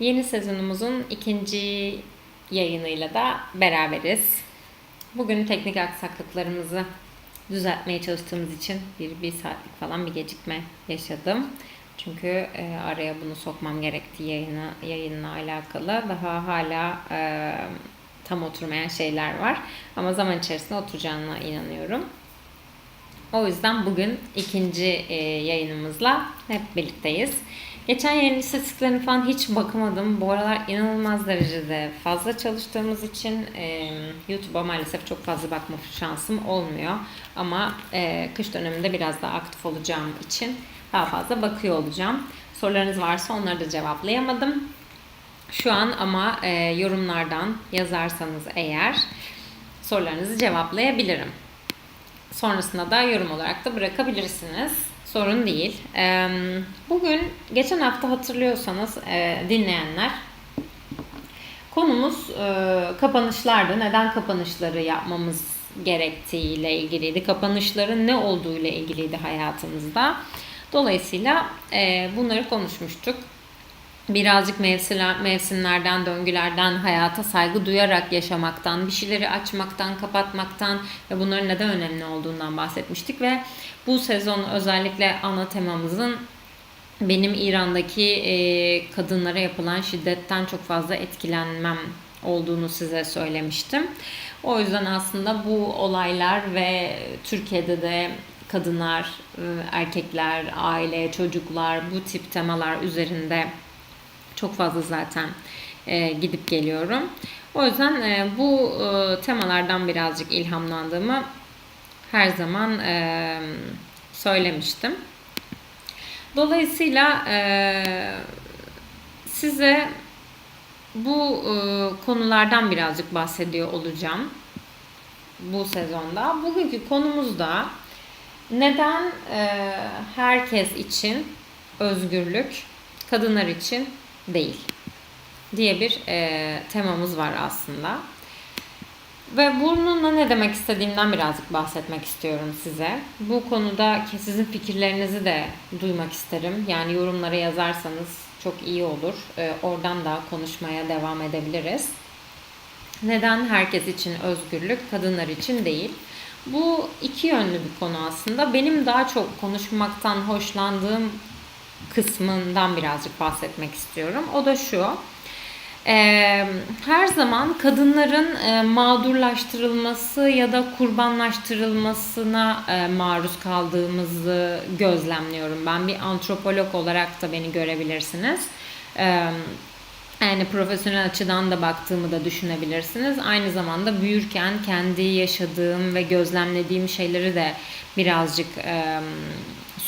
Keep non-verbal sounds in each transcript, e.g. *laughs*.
Yeni sezonumuzun ikinci yayınıyla da beraberiz. Bugün teknik aksaklıklarımızı düzeltmeye çalıştığımız için bir, bir saatlik falan bir gecikme yaşadım. Çünkü e, araya bunu sokmam gerekti yayına, yayınla alakalı. Daha hala e, tam oturmayan şeyler var. Ama zaman içerisinde oturacağına inanıyorum. O yüzden bugün ikinci e, yayınımızla hep birlikteyiz. Geçen yayın istatistiklerine falan hiç bakamadım. Bu aralar inanılmaz derecede fazla çalıştığımız için e, YouTube'a maalesef çok fazla bakma şansım olmuyor. Ama e, kış döneminde biraz daha aktif olacağım için daha fazla bakıyor olacağım. Sorularınız varsa onları da cevaplayamadım. Şu an ama e, yorumlardan yazarsanız eğer sorularınızı cevaplayabilirim. Sonrasında da yorum olarak da bırakabilirsiniz. Sorun değil. Bugün geçen hafta hatırlıyorsanız e, dinleyenler konumuz e, kapanışlardı. Neden kapanışları yapmamız gerektiğiyle ilgiliydi. Kapanışların ne olduğu ile ilgiliydi hayatımızda. Dolayısıyla e, bunları konuşmuştuk birazcık mevsimler, mevsimlerden, döngülerden, hayata saygı duyarak yaşamaktan, bir şeyleri açmaktan, kapatmaktan ve bunların neden önemli olduğundan bahsetmiştik ve bu sezon özellikle ana temamızın benim İran'daki e, kadınlara yapılan şiddetten çok fazla etkilenmem olduğunu size söylemiştim. O yüzden aslında bu olaylar ve Türkiye'de de kadınlar, e, erkekler, aile, çocuklar bu tip temalar üzerinde çok fazla zaten e, gidip geliyorum. O yüzden e, bu e, temalardan birazcık ilhamlandığımı her zaman e, söylemiştim. Dolayısıyla e, size bu e, konulardan birazcık bahsediyor olacağım bu sezonda. Bugünkü konumuz da neden e, herkes için özgürlük, kadınlar için değil diye bir e, temamız var aslında. Ve bununla ne demek istediğimden birazcık bahsetmek istiyorum size. Bu konuda sizin fikirlerinizi de duymak isterim. Yani yorumlara yazarsanız çok iyi olur. E, oradan da konuşmaya devam edebiliriz. Neden herkes için özgürlük, kadınlar için değil? Bu iki yönlü bir konu aslında. Benim daha çok konuşmaktan hoşlandığım kısmından birazcık bahsetmek istiyorum. O da şu. Ee, her zaman kadınların e, mağdurlaştırılması ya da kurbanlaştırılmasına e, maruz kaldığımızı gözlemliyorum. Ben bir antropolog olarak da beni görebilirsiniz. Yani profesyonel açıdan da baktığımı da düşünebilirsiniz. Aynı zamanda büyürken kendi yaşadığım ve gözlemlediğim şeyleri de birazcık e,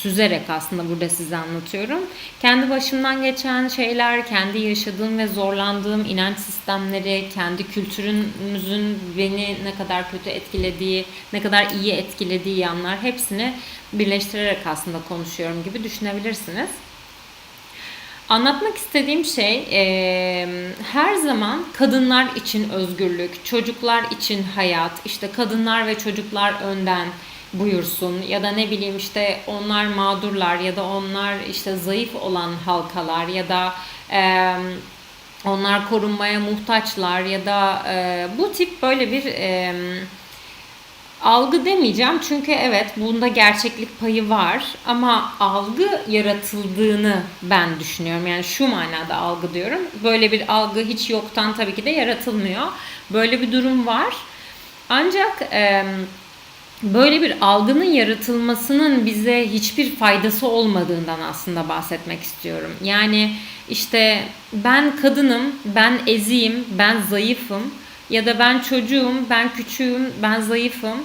süzerek aslında burada size anlatıyorum. Kendi başımdan geçen şeyler, kendi yaşadığım ve zorlandığım inanç sistemleri, kendi kültürümüzün beni ne kadar kötü etkilediği, ne kadar iyi etkilediği yanlar hepsini birleştirerek aslında konuşuyorum gibi düşünebilirsiniz. Anlatmak istediğim şey e, her zaman kadınlar için özgürlük, çocuklar için hayat, işte kadınlar ve çocuklar önden, buyursun ya da ne bileyim işte onlar mağdurlar ya da onlar işte zayıf olan halkalar ya da e, onlar korunmaya muhtaçlar ya da e, bu tip böyle bir e, algı demeyeceğim çünkü evet bunda gerçeklik payı var ama algı yaratıldığını ben düşünüyorum. Yani şu manada algı diyorum. Böyle bir algı hiç yoktan tabii ki de yaratılmıyor. Böyle bir durum var. Ancak e, böyle bir algının yaratılmasının bize hiçbir faydası olmadığından aslında bahsetmek istiyorum. Yani işte ben kadınım, ben eziyim, ben zayıfım ya da ben çocuğum, ben küçüğüm, ben zayıfım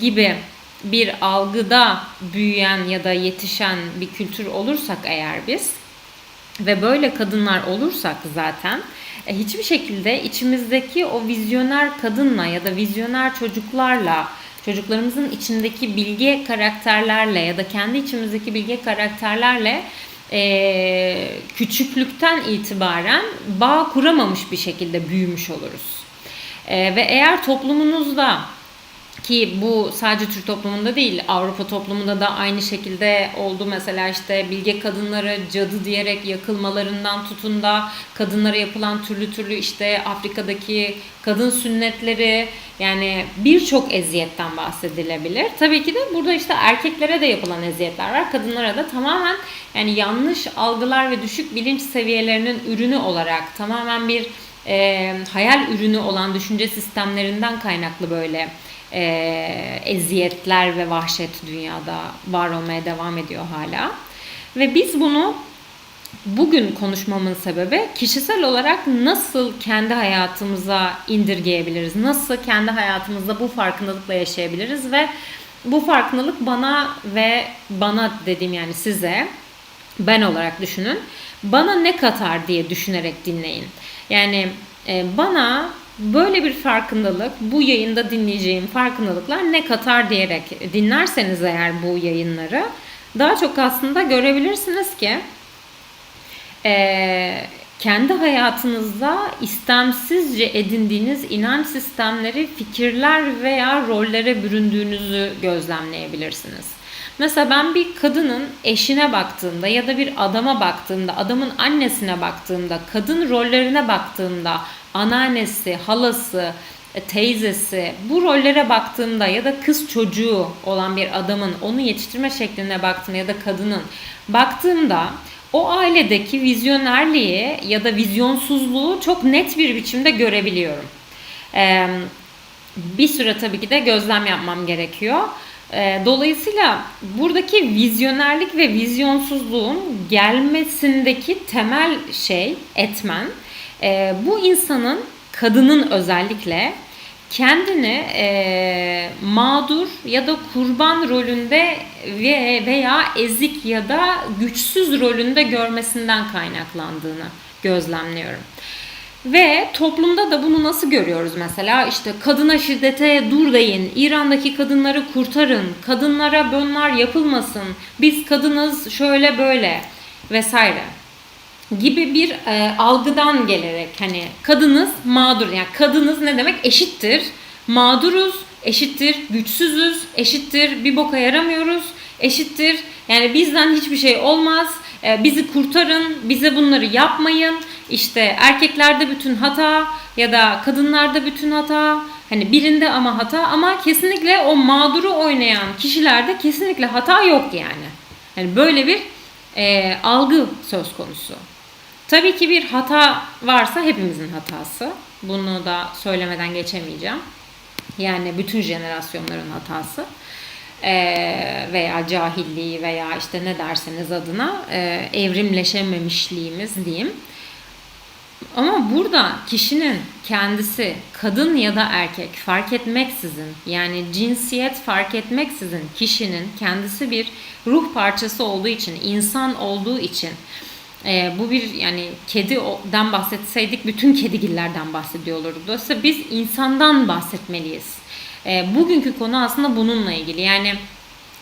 gibi bir algıda büyüyen ya da yetişen bir kültür olursak eğer biz ve böyle kadınlar olursak zaten e, hiçbir şekilde içimizdeki o vizyoner kadınla ya da vizyoner çocuklarla çocuklarımızın içindeki bilge karakterlerle ya da kendi içimizdeki bilge karakterlerle e, küçüklükten itibaren bağ kuramamış bir şekilde büyümüş oluruz. E, ve eğer toplumunuzda ki bu sadece Türk toplumunda değil Avrupa toplumunda da aynı şekilde oldu. Mesela işte bilge kadınları cadı diyerek yakılmalarından tutun da kadınlara yapılan türlü türlü işte Afrika'daki kadın sünnetleri yani birçok eziyetten bahsedilebilir. Tabii ki de burada işte erkeklere de yapılan eziyetler var. Kadınlara da tamamen yani yanlış algılar ve düşük bilinç seviyelerinin ürünü olarak tamamen bir e, hayal ürünü olan düşünce sistemlerinden kaynaklı böyle e, eziyetler ve vahşet dünyada var olmaya devam ediyor hala. Ve biz bunu bugün konuşmamın sebebi kişisel olarak nasıl kendi hayatımıza indirgeyebiliriz? Nasıl kendi hayatımızda bu farkındalıkla yaşayabiliriz ve bu farkındalık bana ve bana dediğim yani size ben olarak düşünün. Bana ne katar diye düşünerek dinleyin. Yani e, bana böyle bir farkındalık, bu yayında dinleyeceğim farkındalıklar ne katar diyerek dinlerseniz eğer bu yayınları daha çok aslında görebilirsiniz ki e, kendi hayatınızda istemsizce edindiğiniz inanç sistemleri, fikirler veya rollere büründüğünüzü gözlemleyebilirsiniz. Mesela ben bir kadının eşine baktığımda ya da bir adama baktığımda, adamın annesine baktığımda, kadın rollerine baktığımda, anneannesi, halası, teyzesi bu rollere baktığımda ya da kız çocuğu olan bir adamın onu yetiştirme şekline baktığımda ya da kadının baktığımda o ailedeki vizyonerliği ya da vizyonsuzluğu çok net bir biçimde görebiliyorum. Ee, bir süre tabii ki de gözlem yapmam gerekiyor. Ee, dolayısıyla buradaki vizyonerlik ve vizyonsuzluğun gelmesindeki temel şey, etmen, e, bu insanın, kadının özellikle kendini e, mağdur ya da kurban rolünde ve veya ezik ya da güçsüz rolünde görmesinden kaynaklandığını gözlemliyorum. Ve toplumda da bunu nasıl görüyoruz mesela? İşte kadına şiddete dur deyin, İran'daki kadınları kurtarın, kadınlara bunlar yapılmasın, biz kadınız şöyle böyle vesaire gibi bir e, algıdan gelerek hani kadınız mağdur yani kadınız ne demek? Eşittir. Mağduruz eşittir. Güçsüzüz eşittir. Bir boka yaramıyoruz eşittir. Yani bizden hiçbir şey olmaz e, bizi kurtarın bize bunları yapmayın işte erkeklerde bütün hata ya da kadınlarda bütün hata hani birinde ama hata ama kesinlikle o mağduru oynayan kişilerde kesinlikle hata yok yani. Yani böyle bir e, algı söz konusu. Tabii ki bir hata varsa hepimizin hatası. Bunu da söylemeden geçemeyeceğim. Yani bütün jenerasyonların hatası ee, veya cahilliği veya işte ne derseniz adına e, evrimleşememişliğimiz diyeyim. Ama burada kişinin kendisi kadın ya da erkek fark etmeksizin yani cinsiyet fark etmeksizin kişinin kendisi bir ruh parçası olduğu için, insan olduğu için e, bu bir yani kediden bahsetseydik bütün kedigillerden bahsediyor olurduk. Dolayısıyla biz insandan bahsetmeliyiz. E, bugünkü konu aslında bununla ilgili. Yani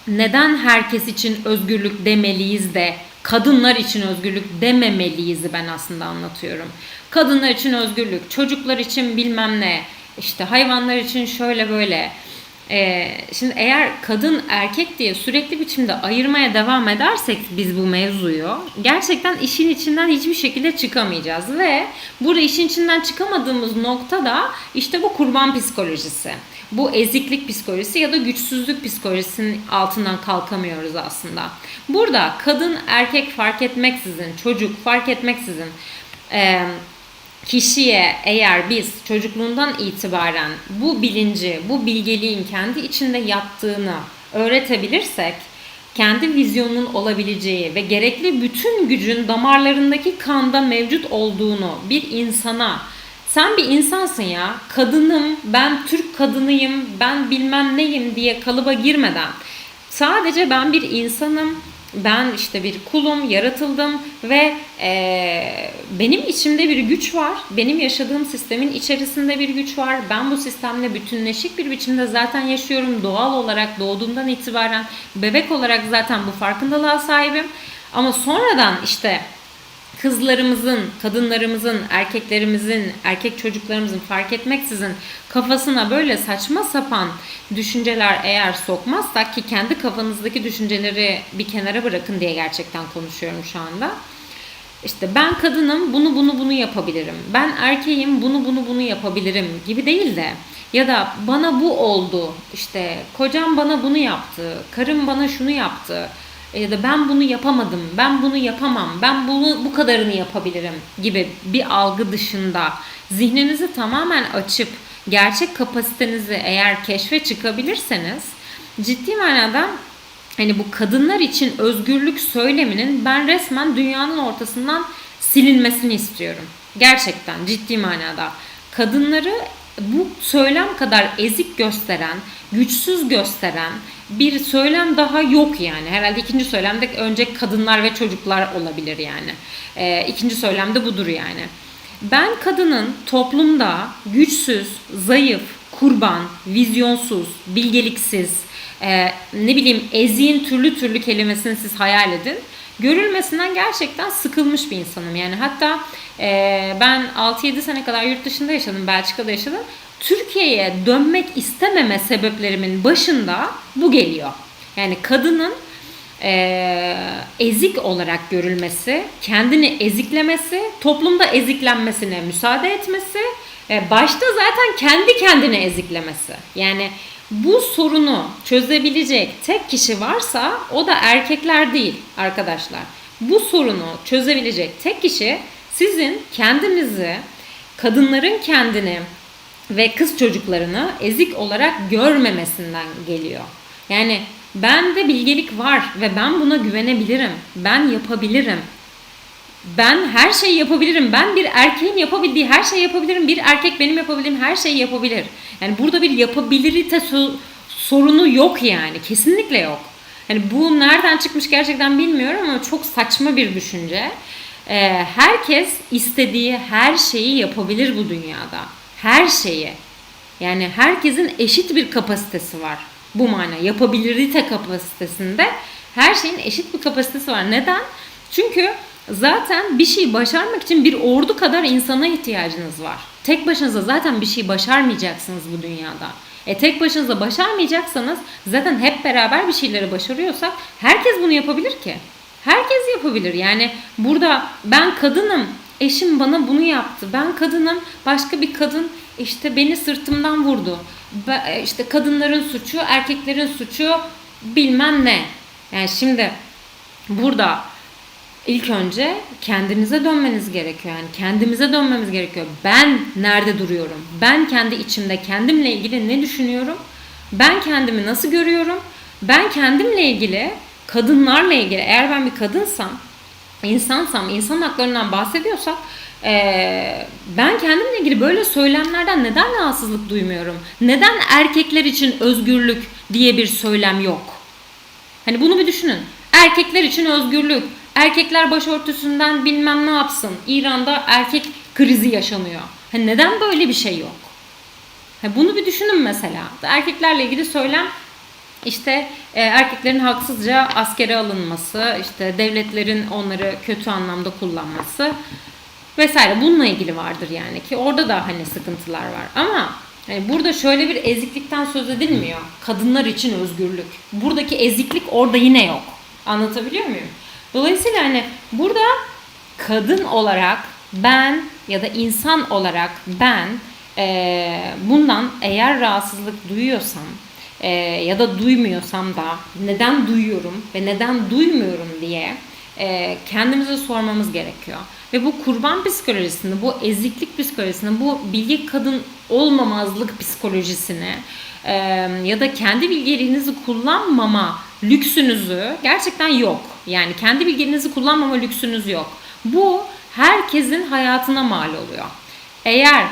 neden herkes için özgürlük demeliyiz de kadınlar için özgürlük dememeliyiz ben aslında anlatıyorum. Kadınlar için özgürlük, çocuklar için bilmem ne, işte hayvanlar için şöyle böyle. Ee, şimdi eğer kadın erkek diye sürekli biçimde ayırmaya devam edersek biz bu mevzuyu gerçekten işin içinden hiçbir şekilde çıkamayacağız ve burada işin içinden çıkamadığımız nokta da işte bu kurban psikolojisi. Bu eziklik psikolojisi ya da güçsüzlük psikolojisinin altından kalkamıyoruz aslında. Burada kadın erkek fark etmeksizin, çocuk fark etmeksizin e, kişiye eğer biz çocukluğundan itibaren bu bilinci, bu bilgeliğin kendi içinde yattığını öğretebilirsek kendi vizyonunun olabileceği ve gerekli bütün gücün damarlarındaki kanda mevcut olduğunu bir insana sen bir insansın ya kadınım ben Türk kadınıyım ben bilmem neyim diye kalıba girmeden sadece ben bir insanım ben işte bir kulum, yaratıldım ve e, benim içimde bir güç var. Benim yaşadığım sistemin içerisinde bir güç var. Ben bu sistemle bütünleşik bir biçimde zaten yaşıyorum. Doğal olarak doğduğumdan itibaren bebek olarak zaten bu farkındalığa sahibim. Ama sonradan işte kızlarımızın, kadınlarımızın, erkeklerimizin, erkek çocuklarımızın fark etmeksizin kafasına böyle saçma sapan düşünceler eğer sokmazsak ki kendi kafanızdaki düşünceleri bir kenara bırakın diye gerçekten konuşuyorum şu anda. İşte ben kadınım bunu bunu bunu yapabilirim. Ben erkeğim bunu bunu bunu yapabilirim gibi değil de ya da bana bu oldu. işte kocam bana bunu yaptı. Karım bana şunu yaptı. Ya da ben bunu yapamadım. Ben bunu yapamam. Ben bunu bu kadarını yapabilirim gibi bir algı dışında zihninizi tamamen açıp gerçek kapasitenizi eğer keşfe çıkabilirseniz ciddi manada hani bu kadınlar için özgürlük söyleminin ben resmen dünyanın ortasından silinmesini istiyorum. Gerçekten ciddi manada. Kadınları bu söylem kadar ezik gösteren, güçsüz gösteren bir söylem daha yok yani. Herhalde ikinci söylemde önce kadınlar ve çocuklar olabilir yani. E, ikinci söylemde budur yani. Ben kadının toplumda güçsüz, zayıf, kurban, vizyonsuz, bilgeliksiz, e, ne bileyim eziğin türlü türlü kelimesini siz hayal edin. Görülmesinden gerçekten sıkılmış bir insanım. Yani hatta e, ben 6-7 sene kadar yurt dışında yaşadım, Belçika'da yaşadım. Türkiye'ye dönmek istememe sebeplerimin başında bu geliyor. Yani kadının e, ezik olarak görülmesi, kendini eziklemesi, toplumda eziklenmesine müsaade etmesi, e, başta zaten kendi kendine eziklemesi. Yani bu sorunu çözebilecek tek kişi varsa o da erkekler değil arkadaşlar. Bu sorunu çözebilecek tek kişi sizin kendinizi, kadınların kendini ve kız çocuklarını ezik olarak görmemesinden geliyor. Yani bende bilgelik var ve ben buna güvenebilirim. Ben yapabilirim. Ben her şeyi yapabilirim. Ben bir erkeğin yapabildiği her şeyi yapabilirim. Bir erkek benim yapabildiğim her şeyi yapabilir. Yani burada bir yapabilirite sorunu yok yani. Kesinlikle yok. Yani bu nereden çıkmış gerçekten bilmiyorum ama çok saçma bir düşünce. Ee, herkes istediği her şeyi yapabilir bu dünyada. Her şeyi. Yani herkesin eşit bir kapasitesi var. Bu mana yapabilirite kapasitesinde her şeyin eşit bir kapasitesi var. Neden? Çünkü zaten bir şey başarmak için bir ordu kadar insana ihtiyacınız var. Tek başınıza zaten bir şey başarmayacaksınız bu dünyada. E tek başınıza başarmayacaksanız zaten hep beraber bir şeyleri başarıyorsak herkes bunu yapabilir ki. Herkes yapabilir. Yani burada ben kadınım, eşim bana bunu yaptı. Ben kadınım, başka bir kadın işte beni sırtımdan vurdu. E, işte kadınların suçu, erkeklerin suçu bilmem ne. Yani şimdi burada ilk önce kendinize dönmeniz gerekiyor. Yani kendimize dönmemiz gerekiyor. Ben nerede duruyorum? Ben kendi içimde kendimle ilgili ne düşünüyorum? Ben kendimi nasıl görüyorum? Ben kendimle ilgili, kadınlarla ilgili eğer ben bir kadınsam, insansam, insan haklarından bahsediyorsak ee, ben kendimle ilgili böyle söylemlerden neden rahatsızlık duymuyorum? Neden erkekler için özgürlük diye bir söylem yok? Hani bunu bir düşünün. Erkekler için özgürlük. Erkekler başörtüsünden bilmem ne yapsın. İran'da erkek krizi yaşanıyor. Hani neden böyle bir şey yok? Hani bunu bir düşünün mesela. Erkeklerle ilgili söylem işte e, erkeklerin haksızca askere alınması, işte devletlerin onları kötü anlamda kullanması vesaire bununla ilgili vardır yani ki orada da hani sıkıntılar var ama yani burada şöyle bir eziklikten söz edilmiyor. Kadınlar için özgürlük. Buradaki eziklik orada yine yok. Anlatabiliyor muyum? Dolayısıyla hani burada kadın olarak ben ya da insan olarak ben e, bundan eğer rahatsızlık duyuyorsam e, ya da duymuyorsam da neden duyuyorum ve neden duymuyorum diye e, kendimize sormamız gerekiyor. Ve bu kurban psikolojisini, bu eziklik psikolojisini, bu bilgi kadın olmamazlık psikolojisini e, ya da kendi bilgeliğinizi kullanmama lüksünüzü gerçekten yok. Yani kendi bilginizi kullanmama lüksünüz yok. Bu herkesin hayatına mal oluyor. Eğer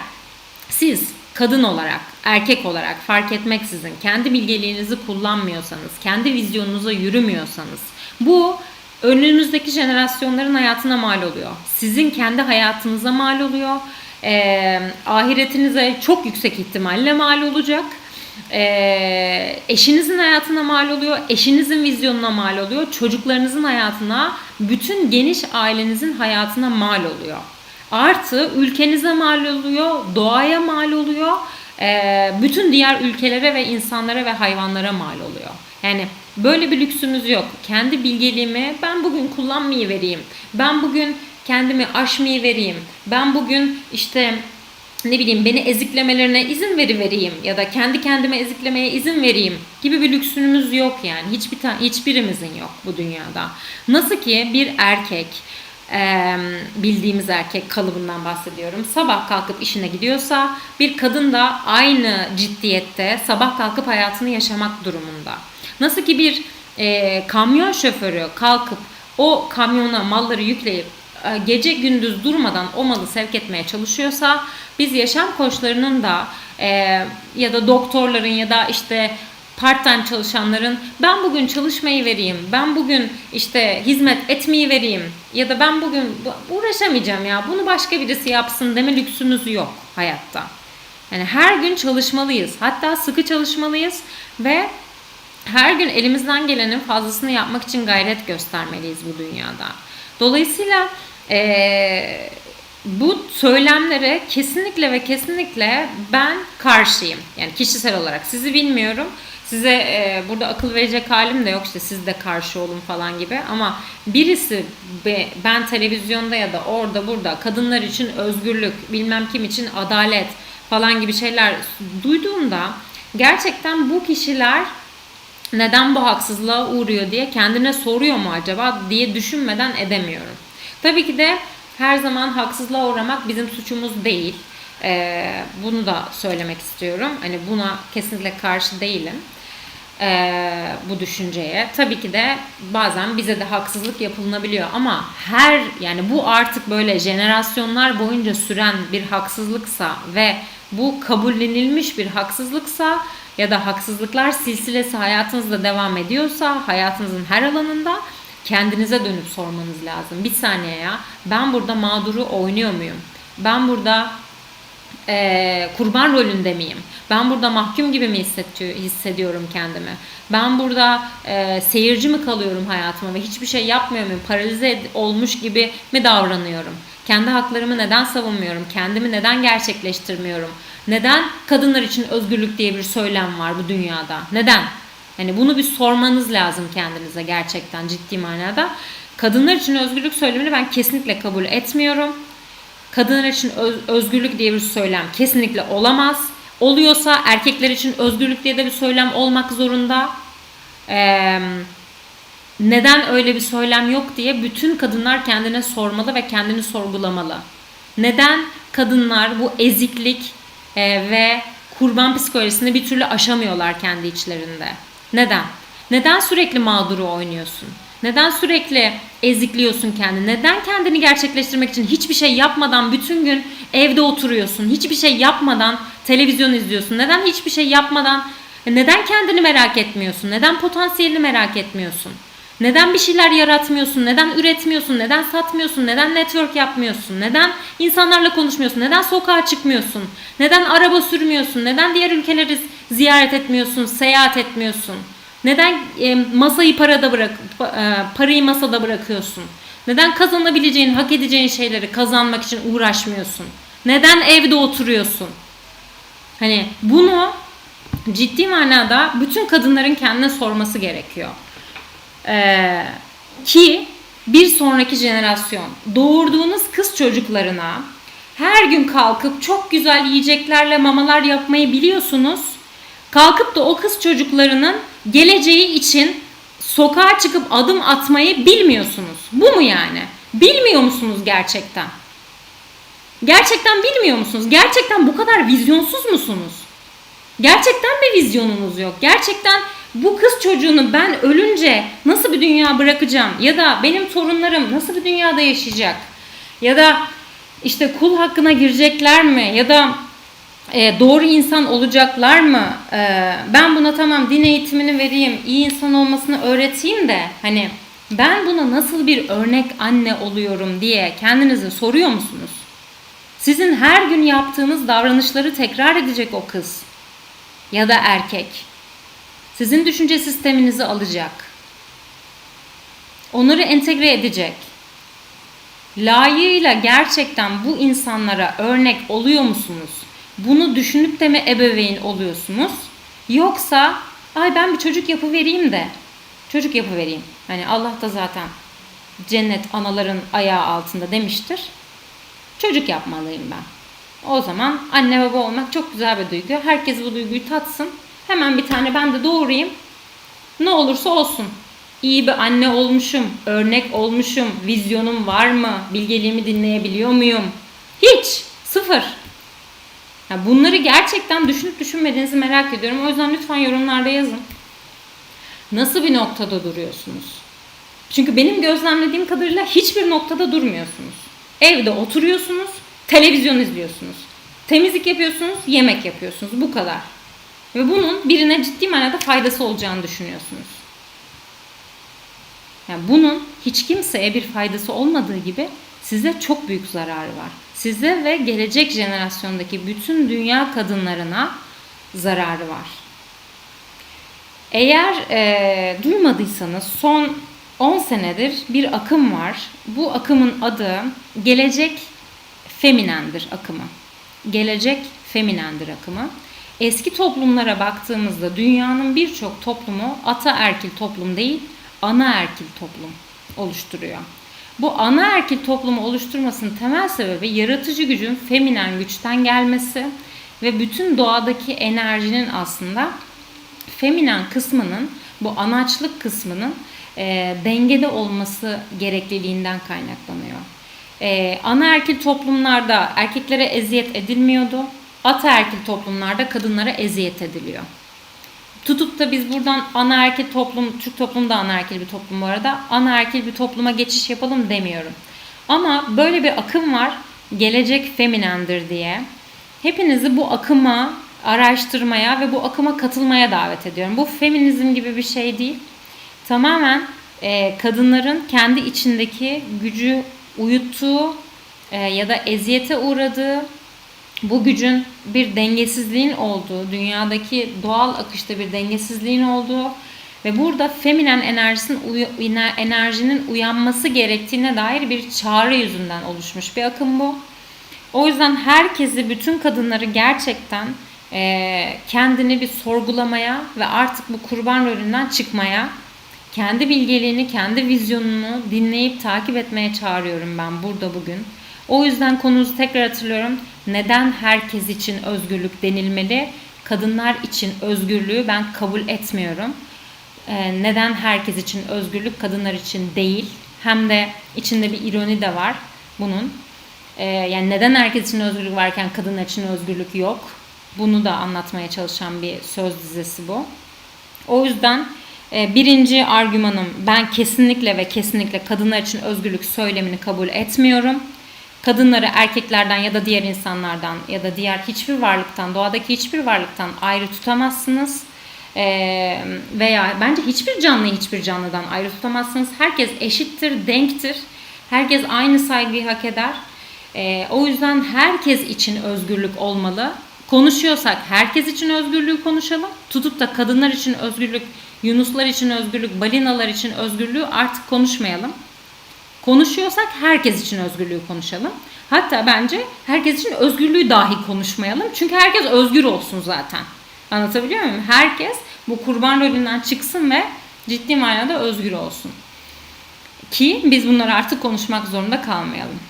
siz kadın olarak, erkek olarak fark etmeksizin kendi bilgeliğinizi kullanmıyorsanız, kendi vizyonunuza yürümüyorsanız bu önümüzdeki jenerasyonların hayatına mal oluyor. Sizin kendi hayatınıza mal oluyor. E, ahiretinize çok yüksek ihtimalle mal olacak. E, eşinizin hayatına mal oluyor, eşinizin vizyonuna mal oluyor, çocuklarınızın hayatına, bütün geniş ailenizin hayatına mal oluyor. Artı ülkenize mal oluyor, doğaya mal oluyor, e, bütün diğer ülkelere ve insanlara ve hayvanlara mal oluyor. Yani böyle bir lüksümüz yok. Kendi bilgeliğimi ben bugün kullanmayı vereyim. Ben bugün kendimi aşmayı vereyim. Ben bugün işte ne bileyim beni eziklemelerine izin veri vereyim ya da kendi kendime eziklemeye izin vereyim gibi bir lüksümüz yok yani. Hiçbir hiçbirimizin yok bu dünyada. Nasıl ki bir erkek bildiğimiz erkek kalıbından bahsediyorum. Sabah kalkıp işine gidiyorsa bir kadın da aynı ciddiyette sabah kalkıp hayatını yaşamak durumunda. Nasıl ki bir e, kamyon şoförü kalkıp o kamyona malları yükleyip gece gündüz durmadan o malı sevk etmeye çalışıyorsa biz yaşam koçlarının da e, ya da doktorların ya da işte part-time çalışanların ben bugün çalışmayı vereyim, ben bugün işte hizmet etmeyi vereyim ya da ben bugün bu- uğraşamayacağım ya bunu başka birisi yapsın deme lüksümüz yok hayatta. Yani her gün çalışmalıyız. Hatta sıkı çalışmalıyız ve her gün elimizden gelenin fazlasını yapmak için gayret göstermeliyiz bu dünyada. Dolayısıyla eee, bu söylemlere kesinlikle ve kesinlikle ben karşıyım. Yani kişisel olarak sizi bilmiyorum. Size eee, burada akıl verecek halim de yok işte siz de karşı olun falan gibi ama birisi be- ben televizyonda ya da orada burada kadınlar için özgürlük bilmem kim için adalet falan gibi şeyler duyduğumda gerçekten bu kişiler neden bu haksızlığa uğruyor diye kendine soruyor mu acaba diye düşünmeden edemiyorum. Tabii ki de her zaman haksızlığa uğramak bizim suçumuz değil. Ee, bunu da söylemek istiyorum. Hani buna kesinlikle karşı değilim. Ee, bu düşünceye. Tabii ki de bazen bize de haksızlık yapılabiliyor ama her yani bu artık böyle jenerasyonlar boyunca süren bir haksızlıksa ve bu kabullenilmiş bir haksızlıksa ya da haksızlıklar silsilesi hayatınızda devam ediyorsa hayatınızın her alanında kendinize dönüp sormanız lazım. Bir saniye ya ben burada mağduru oynuyor muyum? Ben burada e, kurban rolünde miyim? Ben burada mahkum gibi mi hissediyor, hissediyorum kendimi? Ben burada e, seyirci mi kalıyorum hayatıma ve hiçbir şey yapmıyor muyum? Paralize olmuş gibi mi davranıyorum? Kendi haklarımı neden savunmuyorum? Kendimi neden gerçekleştirmiyorum? Neden kadınlar için özgürlük diye bir söylem var bu dünyada? Neden? Hani bunu bir sormanız lazım kendinize gerçekten ciddi manada. Kadınlar için özgürlük söylemini ben kesinlikle kabul etmiyorum. Kadınlar için öz- özgürlük diye bir söylem kesinlikle olamaz. Oluyorsa erkekler için özgürlük diye de bir söylem olmak zorunda. Ee, neden öyle bir söylem yok diye bütün kadınlar kendine sormalı ve kendini sorgulamalı. Neden kadınlar bu eziklik ve kurban psikolojisini bir türlü aşamıyorlar kendi içlerinde? Neden? Neden sürekli mağduru oynuyorsun? Neden sürekli ezikliyorsun kendini? Neden kendini gerçekleştirmek için hiçbir şey yapmadan bütün gün evde oturuyorsun? Hiçbir şey yapmadan televizyon izliyorsun? Neden hiçbir şey yapmadan neden kendini merak etmiyorsun? Neden potansiyelini merak etmiyorsun? Neden bir şeyler yaratmıyorsun? Neden üretmiyorsun? Neden satmıyorsun? Neden network yapmıyorsun? Neden insanlarla konuşmuyorsun? Neden sokağa çıkmıyorsun? Neden araba sürmüyorsun? Neden diğer ülkeleri ziyaret etmiyorsun? Seyahat etmiyorsun? Neden e, masayı parada bırak e, parayı masada bırakıyorsun? Neden kazanabileceğin, hak edeceğin şeyleri kazanmak için uğraşmıyorsun? Neden evde oturuyorsun? Hani bunu ciddi manada bütün kadınların kendine sorması gerekiyor. Ee, ki bir sonraki jenerasyon doğurduğunuz kız çocuklarına her gün kalkıp çok güzel yiyeceklerle mamalar yapmayı biliyorsunuz. Kalkıp da o kız çocuklarının geleceği için sokağa çıkıp adım atmayı bilmiyorsunuz. Bu mu yani? Bilmiyor musunuz gerçekten? Gerçekten bilmiyor musunuz? Gerçekten bu kadar vizyonsuz musunuz? Gerçekten bir vizyonunuz yok. Gerçekten bu kız çocuğunu ben ölünce nasıl bir dünya bırakacağım? Ya da benim torunlarım nasıl bir dünyada yaşayacak? Ya da işte kul hakkına girecekler mi? Ya da e, doğru insan olacaklar mı? E, ben buna tamam din eğitimini vereyim, iyi insan olmasını öğreteyim de hani ben buna nasıl bir örnek anne oluyorum diye kendinize soruyor musunuz? Sizin her gün yaptığınız davranışları tekrar edecek o kız. ya da erkek sizin düşünce sisteminizi alacak. Onları entegre edecek. Layığıyla gerçekten bu insanlara örnek oluyor musunuz? Bunu düşünüp de mi ebeveyn oluyorsunuz? Yoksa ay ben bir çocuk yapıvereyim de çocuk yapıvereyim. Hani Allah da zaten cennet anaların ayağı altında demiştir. Çocuk yapmalıyım ben. O zaman anne baba olmak çok güzel bir duygu. Herkes bu duyguyu tatsın. Hemen bir tane ben de doğurayım. Ne olursa olsun. İyi bir anne olmuşum, örnek olmuşum, vizyonum var mı, bilgeliğimi dinleyebiliyor muyum? Hiç, sıfır. Ya bunları gerçekten düşünüp düşünmediğinizi merak ediyorum. O yüzden lütfen yorumlarda yazın. Nasıl bir noktada duruyorsunuz? Çünkü benim gözlemlediğim kadarıyla hiçbir noktada durmuyorsunuz. Evde oturuyorsunuz, televizyon izliyorsunuz. Temizlik yapıyorsunuz, yemek yapıyorsunuz. Bu kadar. Ve bunun birine ciddi manada faydası olacağını düşünüyorsunuz. Yani bunun hiç kimseye bir faydası olmadığı gibi size çok büyük zararı var. Size ve gelecek jenerasyondaki bütün dünya kadınlarına zararı var. Eğer e, duymadıysanız son 10 senedir bir akım var. Bu akımın adı Gelecek Feminendir akımı. Gelecek Feminendir akımı. Eski toplumlara baktığımızda dünyanın birçok toplumu ataerkil toplum değil, anaerkil toplum oluşturuyor. Bu anaerkil toplumu oluşturmasının temel sebebi yaratıcı gücün feminen güçten gelmesi ve bütün doğadaki enerjinin aslında feminen kısmının bu anaçlık kısmının e, dengede olması gerekliliğinden kaynaklanıyor. E, anaerkil toplumlarda erkeklere eziyet edilmiyordu. Ataerkil toplumlarda kadınlara eziyet ediliyor. Tutup da biz buradan anaerkil toplum, Türk toplumu da anaerkil bir toplum bu arada, anaerkil bir topluma geçiş yapalım demiyorum. Ama böyle bir akım var, gelecek feminendir diye. Hepinizi bu akıma araştırmaya ve bu akıma katılmaya davet ediyorum. Bu feminizm gibi bir şey değil. Tamamen e, kadınların kendi içindeki gücü uyuttuğu e, ya da eziyete uğradığı bu gücün bir dengesizliğin olduğu, dünyadaki doğal akışta bir dengesizliğin olduğu ve burada feminen enerjisinin, enerjinin uyanması gerektiğine dair bir çağrı yüzünden oluşmuş bir akım bu. O yüzden herkesi, bütün kadınları gerçekten e, kendini bir sorgulamaya ve artık bu kurban rolünden çıkmaya, kendi bilgeliğini, kendi vizyonunu dinleyip takip etmeye çağırıyorum ben burada bugün. O yüzden konunuzu tekrar hatırlıyorum. Neden herkes için özgürlük denilmeli? Kadınlar için özgürlüğü ben kabul etmiyorum. Ee, neden herkes için özgürlük, kadınlar için değil? Hem de içinde bir ironi de var bunun. Ee, yani neden herkes için özgürlük varken kadınlar için özgürlük yok? Bunu da anlatmaya çalışan bir söz dizisi bu. O yüzden e, birinci argümanım ben kesinlikle ve kesinlikle kadınlar için özgürlük söylemini kabul etmiyorum kadınları erkeklerden ya da diğer insanlardan ya da diğer hiçbir varlıktan, doğadaki hiçbir varlıktan ayrı tutamazsınız. Ee, veya bence hiçbir canlıyı hiçbir canlıdan ayrı tutamazsınız. Herkes eşittir, denktir. Herkes aynı saygıyı hak eder. Ee, o yüzden herkes için özgürlük olmalı. Konuşuyorsak herkes için özgürlüğü konuşalım. Tutup da kadınlar için özgürlük, yunuslar için özgürlük, balinalar için özgürlüğü artık konuşmayalım. Konuşuyorsak herkes için özgürlüğü konuşalım. Hatta bence herkes için özgürlüğü dahi konuşmayalım. Çünkü herkes özgür olsun zaten. Anlatabiliyor muyum? Herkes bu kurban rolünden çıksın ve ciddi manada özgür olsun. Ki biz bunları artık konuşmak zorunda kalmayalım.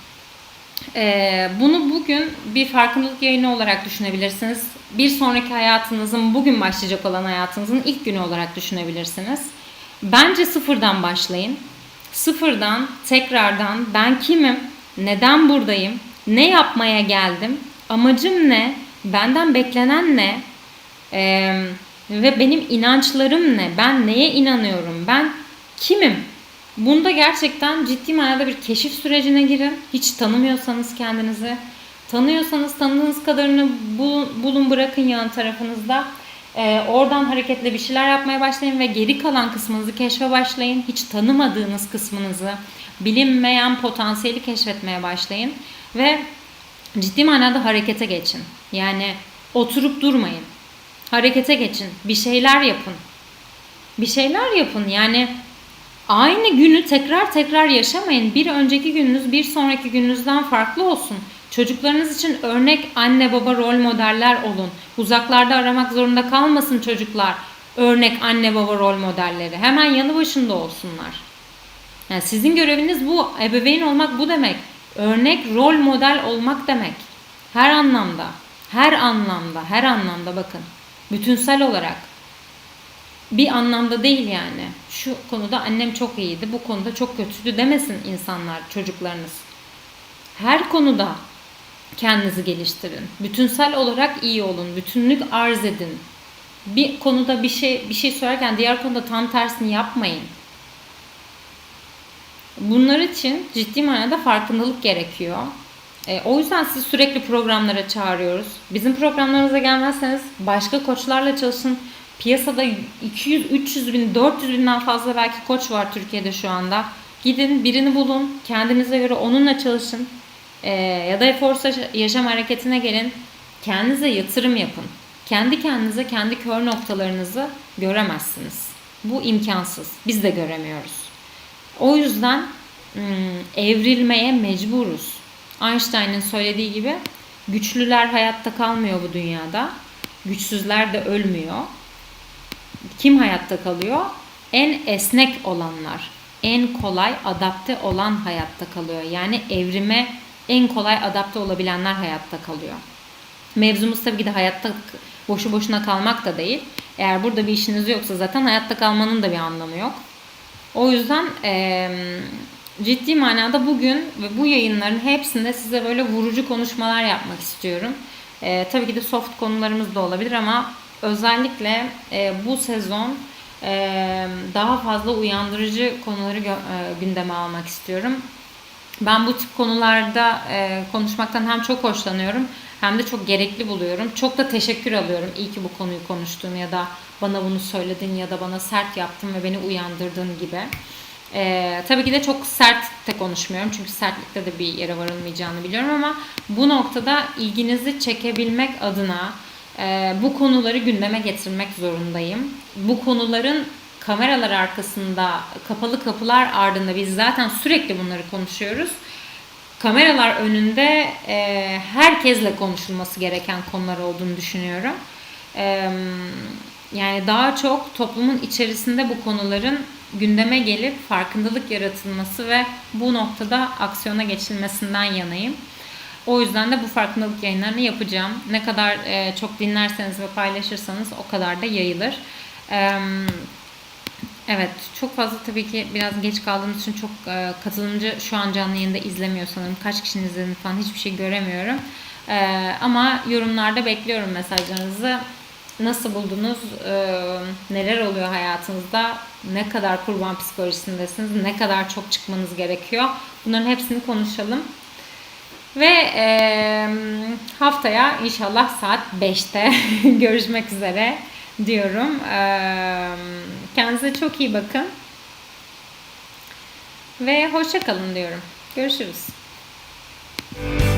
Ee, bunu bugün bir farkındalık yayını olarak düşünebilirsiniz. Bir sonraki hayatınızın, bugün başlayacak olan hayatınızın ilk günü olarak düşünebilirsiniz. Bence sıfırdan başlayın sıfırdan tekrardan ben kimim, neden buradayım, ne yapmaya geldim, amacım ne, benden beklenen ne ee, ve benim inançlarım ne, ben neye inanıyorum, ben kimim? Bunda gerçekten ciddi manada bir keşif sürecine girin. Hiç tanımıyorsanız kendinizi, tanıyorsanız tanıdığınız kadarını bulun bırakın yan tarafınızda. Ee, oradan hareketle bir şeyler yapmaya başlayın ve geri kalan kısmınızı keşfe başlayın. Hiç tanımadığınız kısmınızı, bilinmeyen potansiyeli keşfetmeye başlayın. Ve ciddi manada harekete geçin. Yani oturup durmayın. Harekete geçin. Bir şeyler yapın. Bir şeyler yapın. Yani aynı günü tekrar tekrar yaşamayın. Bir önceki gününüz bir sonraki gününüzden farklı olsun. Çocuklarınız için örnek anne baba rol modeller olun. Uzaklarda aramak zorunda kalmasın çocuklar. Örnek anne baba rol modelleri. Hemen yanı başında olsunlar. Yani sizin göreviniz bu. Ebeveyn olmak bu demek. Örnek rol model olmak demek. Her anlamda. Her anlamda. Her anlamda bakın. Bütünsel olarak. Bir anlamda değil yani. Şu konuda annem çok iyiydi, bu konuda çok kötüydü demesin insanlar, çocuklarınız. Her konuda kendinizi geliştirin. Bütünsel olarak iyi olun. Bütünlük arz edin. Bir konuda bir şey bir şey söylerken diğer konuda tam tersini yapmayın. Bunlar için ciddi manada farkındalık gerekiyor. E, o yüzden sizi sürekli programlara çağırıyoruz. Bizim programlarımıza gelmezseniz başka koçlarla çalışın. Piyasada 200, 300 bin, 400 binden fazla belki koç var Türkiye'de şu anda. Gidin birini bulun, kendinize göre onunla çalışın. E, ya da Eforsa Yaşam Hareketi'ne gelin. Kendinize yatırım yapın. Kendi kendinize, kendi kör noktalarınızı göremezsiniz. Bu imkansız. Biz de göremiyoruz. O yüzden ım, evrilmeye mecburuz. Einstein'ın söylediği gibi güçlüler hayatta kalmıyor bu dünyada. Güçsüzler de ölmüyor. Kim hayatta kalıyor? En esnek olanlar, en kolay adapte olan hayatta kalıyor. Yani evrime en kolay adapte olabilenler hayatta kalıyor. Mevzumuz tabii ki de hayatta boşu boşuna kalmak da değil. Eğer burada bir işiniz yoksa zaten hayatta kalmanın da bir anlamı yok. O yüzden e, ciddi manada bugün ve bu yayınların hepsinde size böyle vurucu konuşmalar yapmak istiyorum. E, tabii ki de soft konularımız da olabilir ama özellikle e, bu sezon e, daha fazla uyandırıcı konuları gö- e, gündeme almak istiyorum. Ben bu tip konularda e, konuşmaktan hem çok hoşlanıyorum hem de çok gerekli buluyorum. Çok da teşekkür alıyorum. İyi ki bu konuyu konuştun ya da bana bunu söyledin ya da bana sert yaptın ve beni uyandırdın gibi. E, tabii ki de çok sert de konuşmuyorum çünkü sertlikte de bir yere varılmayacağını biliyorum ama bu noktada ilginizi çekebilmek adına e, bu konuları gündeme getirmek zorundayım. Bu konuların kameralar arkasında, kapalı kapılar ardında biz zaten sürekli bunları konuşuyoruz. Kameralar önünde e, herkesle konuşulması gereken konular olduğunu düşünüyorum. E, yani daha çok toplumun içerisinde bu konuların gündeme gelip farkındalık yaratılması ve bu noktada aksiyona geçilmesinden yanayım. O yüzden de bu farkındalık yayınlarını yapacağım. Ne kadar e, çok dinlerseniz ve paylaşırsanız o kadar da yayılır. E, evet, çok fazla tabii ki biraz geç kaldığımız için çok e, katılımcı şu an canlı yayında izlemiyor sanırım. Kaç kişinin izlediğini falan hiçbir şey göremiyorum. E, ama yorumlarda bekliyorum mesajlarınızı. Nasıl buldunuz? E, neler oluyor hayatınızda? Ne kadar kurban psikolojisindesiniz? Ne kadar çok çıkmanız gerekiyor? Bunların hepsini konuşalım. Ve e, haftaya inşallah saat 5'te *laughs* görüşmek üzere diyorum. Kendinize çok iyi bakın. Ve hoşça kalın diyorum. Görüşürüz. Müzik